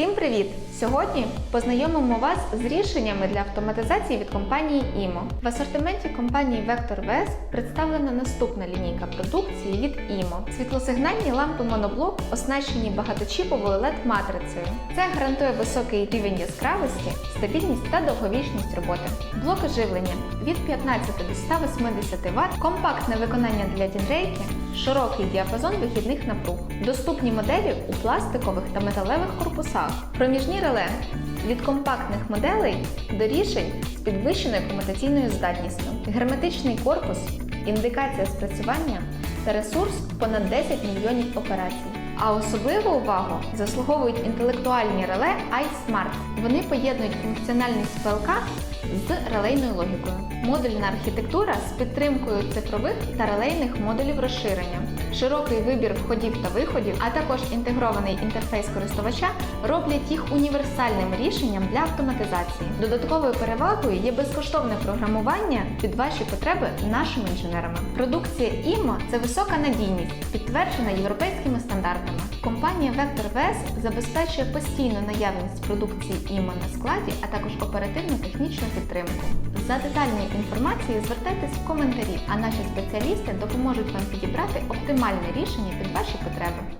Всім привіт! Сьогодні познайомимо вас з рішеннями для автоматизації від компанії IMO. В асортименті компанії Vector VS представлена наступна лінійка продукції від IMO. Світлосигнальні лампи моноблок оснащені багаточіповою LED-матрицею. Це гарантує високий рівень яскравості, стабільність та довговічність роботи. Блоки живлення від 15 до 180 Вт, компактне виконання для дінрейки, широкий діапазон вихідних напруг. Доступні моделі у пластикових та металевих корпусах. Проміжні реле від компактних моделей до рішень з підвищеною комутаційною здатністю. Герметичний корпус, індикація спрацювання та ресурс понад 10 мільйонів операцій. А особливу увагу заслуговують інтелектуальні реле iSmart. Вони поєднують функціональність ПЛК з релейною логікою. Модульна архітектура з підтримкою цифрових та релейних модулів розширення. Широкий вибір входів та виходів, а також інтегрований інтерфейс користувача роблять їх універсальним рішенням для автоматизації. Додатковою перевагою є безкоштовне програмування під ваші потреби нашими інженерами. Продукція IMO – це висока надійність, підтверджена європейськими стандартами. Компанія Vector VS забезпечує постійну наявність продукції IMO на складі, а також оперативну технічну підтримку. За детальною інформацією звертайтесь в коментарі, а наші спеціалісти допоможуть вам підібрати оптимальне рішення під ваші потреби.